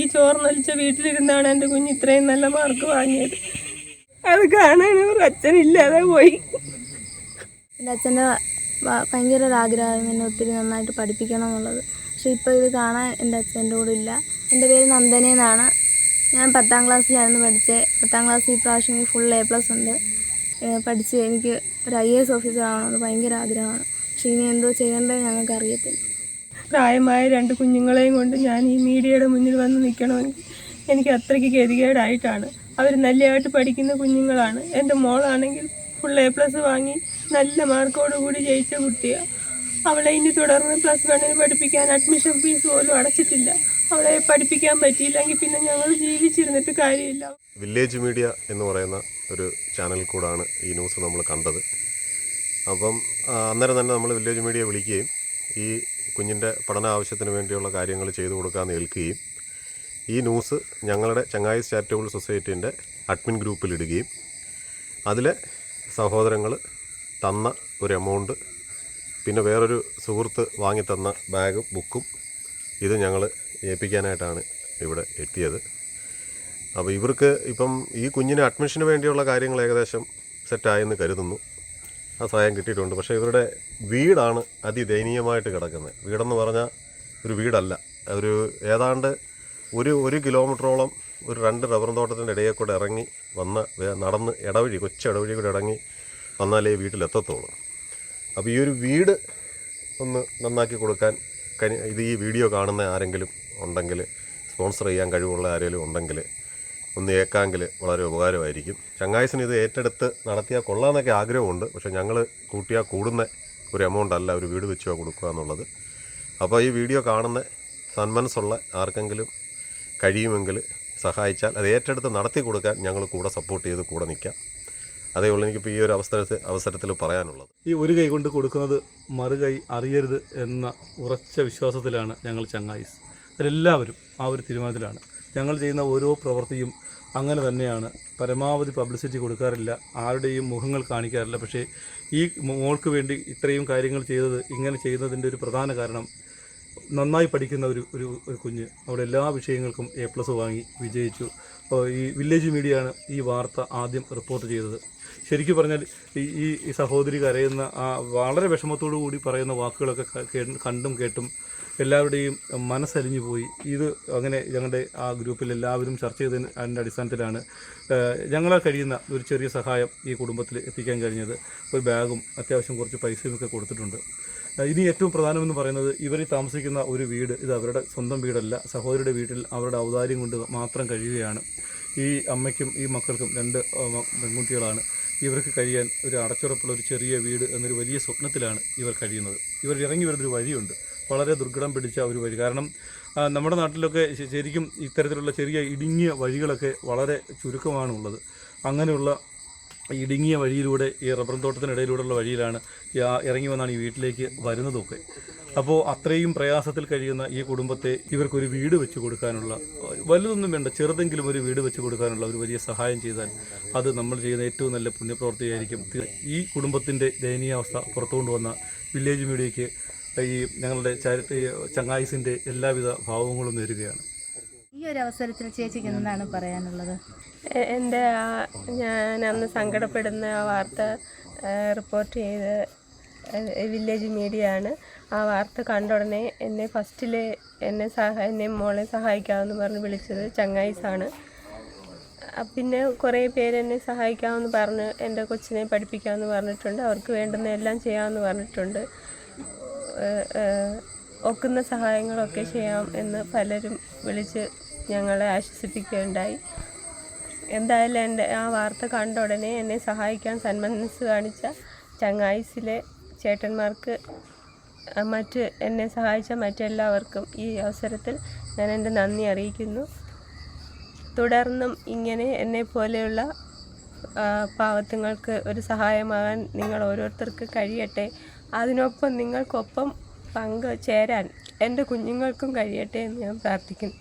ഈ ചോർന്നൊലിച്ച വീട്ടിലിരുന്നാണ് എന്റെ കുഞ്ഞ് ഇത്രയും നല്ല മാർക്ക് വാങ്ങിയത്. അത് കാണാൻ ഒരു അച്ഛനില്ലാതെ പോയി. എന്റെ അച്ഛന്റെ ഭയങ്കര ഒരു ആഗ്രഹമായിരുന്നു എന്നെ ഒത്തിരി നന്നായിട്ട് പഠിപ്പിക്കണം എന്നുള്ളത്. പക്ഷെ ഇപ്പോൾ ഇത് കാണാൻ എന്റെ അച്ഛന്റെ കൂടെ ഇല്ല. എന്റെ പേര് നന്ദന എന്നാണ്. ഞാൻ പത്താം ക്ലാസ്സിലായിരുന്നു പഠിച്ചത്. പത്താം ക്ലാസ് ഈ പ്രാവശ്യം ഫുൾ എ പ്ലസ് ഉണ്ട്. പഠിച്ച് എനിക്ക് ഒരു ഐ എ എസ് ഓഫീസർ ആവണമെന്ന് ഭയങ്കര ആഗ്രഹമാണ്. പക്ഷേ ഇനി എന്തോ ചെയ്യേണ്ടത് ഞങ്ങൾക്ക് അറിയത്തില്ല പ്രായമായ രണ്ട് കുഞ്ഞുങ്ങളെയും കൊണ്ട് ഞാൻ ഈ മീഡിയയുടെ മുന്നിൽ വന്ന് നിൽക്കണമെങ്കിൽ എനിക്ക് അത്രയ്ക്ക് ഗതികേടായിട്ടാണ്. അവർ നല്ലതായിട്ട് പഠിക്കുന്ന കുഞ്ഞുങ്ങളാണ്. എന്റെ മോളാണെങ്കിൽ ഫുൾ എ പ്ലസ് വാങ്ങി നല്ല മാർക്കോടുകൂടി ജയിച്ച കുട്ടിയാണ് അവളെ ഇനി തുടർന്ന് പ്ലസ് വണ്ണിന് പഠിപ്പിക്കാൻ അഡ്മിഷൻ ഫീസ് പോലും അടച്ചിട്ടില്ല. അവളെ പഠിപ്പിക്കാൻ പറ്റിയില്ലെങ്കിൽ പിന്നെ ഞങ്ങൾ ജീവിച്ചിരുന്നിട്ട് കാര്യമില്ല. വില്ലേജ് മീഡിയ എന്ന് പറയുന്ന ഒരു ചാനലിൽ കൂടാണ് ഈ ന്യൂസ് നമ്മൾ കണ്ടത്. അപ്പം അന്നേരം തന്നെ നമ്മൾ വില്ലേജ് മീഡിയ വിളിക്കുകയും ഈ കുഞ്ഞിന്റെ പഠന ആവശ്യത്തിന് വേണ്ടിയുള്ള കാര്യങ്ങൾ ചെയ്തു കൊടുക്കാമെന്ന് ഏൽക്കുകയും ഈ ന്യൂസ് ഞങ്ങളുടെ ചങ്ങായി ചാരിറ്റബിൾ സൊസൈറ്റീന്റെ അഡ്മിൻ ഗ്രൂപ്പിലിടുകയും അതിലെ സഹോദരങ്ങൾ തന്ന ഒരു എമൗണ്ട് പിന്നെ വേറൊരു സുഹൃത്ത് വാങ്ങിത്തന്ന ബാഗും ബുക്കും ഇത് ഞങ്ങൾ ഏൽപ്പിക്കാനായിട്ടാണ് ഇവിടെ എത്തിയത്. അപ്പോൾ ഇവർക്ക് ഇപ്പം ഈ കുഞ്ഞിന് അഡ്മിഷന് വേണ്ടിയുള്ള കാര്യങ്ങൾ ഏകദേശം സെറ്റായെന്ന് കരുതുന്നു. ആ സഹായം കിട്ടിയിട്ടുണ്ട്. പക്ഷേ ഇവരുടെ വീടാണ് അതിദയനീയമായിട്ട് കിടക്കുന്നത്. വീടെന്ന് പറഞ്ഞാൽ ഒരു വീടല്ല. ഒരു ഏതാണ്ട് ഒരു ഒരു കിലോമീറ്ററോളം ഒരു രണ്ട് റബ്ബർ തോട്ടത്തിന്റെ ഇടയിൽ കൂടെ ഇറങ്ങി വന്ന നടന്ന് ഇടവഴി കൊച്ചു ഇടവഴി കൂടെ ഇറങ്ങി വന്നാലേ വീട്ടിലെത്തത്തുള്ളൂ അപ്പോൾ ഈ ഒരു വീട് ഒന്ന് നന്നാക്കി കൊടുക്കാൻ കനി ഇത് ഈ വീഡിയോ കാണുന്ന ആരെങ്കിലും ഉണ്ടെങ്കിൽ സ്പോൺസർ ചെയ്യാൻ കഴിവുള്ള ആരെങ്കിലും ഉണ്ടെങ്കിൽ ഒന്ന് ഏക്കാങ്കിൽ വളരെ ഉപകാരമായിരിക്കും. ചങ്ങായസിന് ഇത് ഏറ്റെടുത്ത് നടത്തിയാൽ കൊള്ളാമെന്നൊക്കെ ആഗ്രഹമുണ്ട്. പക്ഷേ ഞങ്ങൾ കൂട്ടിയാൽ കൂടുന്ന ഒരു എമൗണ്ട് അല്ല ഒരു വീട് വെച്ചോ കൊടുക്കുക എന്നുള്ളത്. അപ്പോൾ ഈ വീഡിയോ കാണുന്ന സന്മനസ്സുള്ള ആർക്കെങ്കിലും കഴിയുമെങ്കിൽ സഹായിച്ചാൽ അത് ഏറ്റെടുത്ത് നടത്തി കൊടുക്കാൻ ഞങ്ങൾ കൂടെ സപ്പോർട്ട് ചെയ്ത് കൂടെ നിൽക്കാം. അതേ ഉള്ളൂ എനിക്കിപ്പോൾ ഈ ഒരു അവസരത്തിൽ അവസരത്തിൽ പറയാനുള്ളത്. ഈ ഒരു കൈ കൊണ്ട് കൊടുക്കുന്നത് മറുകൈ അറിയരുത് എന്ന ഉറച്ച വിശ്വാസത്തിലാണ് ഞങ്ങൾ ചങ്ങായിസ്. അതിലെല്ലാവരും ആ ഒരു തീരുമാനത്തിലാണ്. ഞങ്ങൾ ചെയ്യുന്ന ഓരോ പ്രവൃത്തിയും അങ്ങനെ തന്നെയാണ്. പരമാവധി പബ്ലിസിറ്റി കൊടുക്കാറില്ല. ആരുടെയും മുഖങ്ങൾ കാണിക്കാറില്ല. പക്ഷേ ഈ മോൾക്ക് വേണ്ടി ഇത്രയും കാര്യങ്ങൾ ചെയ്തത് ഇങ്ങനെ ചെയ്യുന്നതിന്റെ ഒരു പ്രധാന കാരണം നന്നായി പഠിക്കുന്ന ഒരു ഒരു ഒരു കുഞ്ഞ് അവിടെ എല്ലാ വിഷയങ്ങൾക്കും എ പ്ലസ് വാങ്ങി വിജയിച്ചു. അപ്പോൾ ഈ വില്ലേജ് മീഡിയയാണ് ഈ വാർത്ത ആദ്യം റിപ്പോർട്ട് ചെയ്തത്. ശരിക്കും പറഞ്ഞാൽ ഈ ഈ സഹോദരി കരയുന്ന ആ വളരെ വിഷമത്തോടു കൂടി പറയുന്ന വാക്കുകളൊക്കെ കണ്ടും കേട്ടും എല്ലാവരുടെയും മനസ്സലിഞ്ഞു പോയി. ഇത് അങ്ങനെ ഞങ്ങളുടെ ആ ഗ്രൂപ്പിൽ എല്ലാവരും ചർച്ച ചെയ്തതിന് അതിന്റെ അടിസ്ഥാനത്തിലാണ് ഞങ്ങളാൽ കഴിയുന്ന ഒരു ചെറിയ സഹായം ഈ കുടുംബത്തിൽ എത്തിക്കാൻ കഴിഞ്ഞത്. ഒരു ബാഗും അത്യാവശ്യം കുറച്ച് പൈസയും ഒക്കെ കൊടുത്തിട്ടുണ്ട്. ഇനി ഏറ്റവും പ്രധാനമെന്ന് പറയുന്നത് ഇവർ താമസിക്കുന്ന ഒരു വീട് ഇത് അവരുടെ സ്വന്തം വീടല്ല സഹോദരിയുടെ വീട്ടിൽ അവരുടെ ഔദാര്യം കൊണ്ട് മാത്രം കഴിയുകയാണ്. ഈ അമ്മയ്ക്കും ഈ മക്കൾക്കും രണ്ട് പെൺകുട്ടികളാണ്. ഇവർക്ക് കഴിയാൻ ഒരു അടച്ചുറപ്പുള്ള ഒരു ചെറിയ വീട് എന്നൊരു വലിയ സ്വപ്നത്തിലാണ് ഇവർ കഴിയുന്നത്. ഇവർ ഇറങ്ങി വരുന്നൊരു വഴിയുണ്ട്. വളരെ ദുർഘടം പിടിച്ച ഒരു വഴി. കാരണം നമ്മുടെ നാട്ടിലൊക്കെ ശരിക്കും ഇത്തരത്തിലുള്ള ചെറിയ ഇടുങ്ങിയ വഴികളൊക്കെ വളരെ ചുരുക്കമാണ് ഉള്ളത് അങ്ങനെയുള്ള ഇടുങ്ങിയ വഴിയിലൂടെ ഈ റബ്ബർ തോട്ടത്തിനിടയിലൂടെയുള്ള വഴിയിലാണ് ഇറങ്ങി വന്നാണ് ഈ വീട്ടിലേക്ക് വരുന്നതൊക്കെ. അപ്പോൾ അത്രയും പ്രയാസത്തിൽ കഴിയുന്ന ഈ കുടുംബത്തെ ഇവർക്കൊരു വീട് വെച്ച് കൊടുക്കാനുള്ള വലുതൊന്നും വേണ്ട ചെറുതെങ്കിലും ഒരു വീട് വെച്ച് കൊടുക്കാനുള്ള ഒരു വലിയ സഹായം ചെയ്താൽ അത് നമ്മൾ ചെയ്യുന്ന ഏറ്റവും നല്ല പുണ്യപ്രവൃത്തിയായിരിക്കും. ഈ കുടുംബത്തിന്റെ ദയനീയാവസ്ഥ പുറത്തുകൊണ്ടുവന്ന വില്ലേജ് മീഡിയയ്ക്ക് ഈ ഞങ്ങളുടെ ചാരിറ്റി ചങ്ങായിസിന്റെ എല്ലാവിധ ഭാവങ്ങളും നേരുകയാണ്. ഈ ഒരു അവസരത്തിൽ ചേച്ചിക്ക് എന്താണ് പറയാനുള്ളത്? എന്റെ ആ ഞാൻ അന്ന് സങ്കടപ്പെടുന്ന ആ വാർത്ത റിപ്പോർട്ട് ചെയ്ത് വില്ലേജ് മീഡിയ ആണ് ആ വാർത്ത കണ്ട ഉടനെ എന്നെ ഫസ്റ്റിൽ എന്നെ സഹ എന്നെ മോളെ സഹായിക്കാമെന്ന് പറഞ്ഞ് വിളിച്ചത് ചങ്ങായിസാണ്. പിന്നെ കുറേ പേര് എന്നെ സഹായിക്കാമെന്ന് പറഞ്ഞ് എന്റെ കൊച്ചിനെ പഠിപ്പിക്കാമെന്ന് പറഞ്ഞിട്ടുണ്ട്. അവർക്ക് വേണ്ടുന്ന എല്ലാം ചെയ്യാമെന്ന് പറഞ്ഞിട്ടുണ്ട്. ഒക്കുന്ന സഹായങ്ങളൊക്കെ ചെയ്യാം എന്ന് പലരും വിളിച്ച് ഞങ്ങളെ ആശ്വസിപ്പിക്കുകയുണ്ടായി. എന്തായാലും എന്റെ ആ വാർത്ത കണ്ട ഉടനെ എന്നെ സഹായിക്കാൻ സന്മനസ് കാണിച്ച ചങ്ങായിസിലെ ചേട്ടന്മാർക്ക് മറ്റ് എന്നെ സഹായിച്ച മറ്റെല്ലാവർക്കും ഈ അവസരത്തിൽ ഞാൻ എന്റെ നന്ദി അറിയിക്കുന്നു. തുടർന്നും ഇങ്ങനെ എന്നെ പോലെയുള്ള പാവത്തുങ്ങൾക്ക് ഒരു സഹായമാകാൻ നിങ്ങൾ ഓരോരുത്തർക്ക് കഴിയട്ടെ. അതിനൊപ്പം നിങ്ങൾക്കൊപ്പം പങ്ക് ചേരാൻ എന്റെ കുഞ്ഞുങ്ങൾക്കും കഴിയട്ടെ എന്ന് ഞാൻ പ്രാർത്ഥിക്കുന്നു.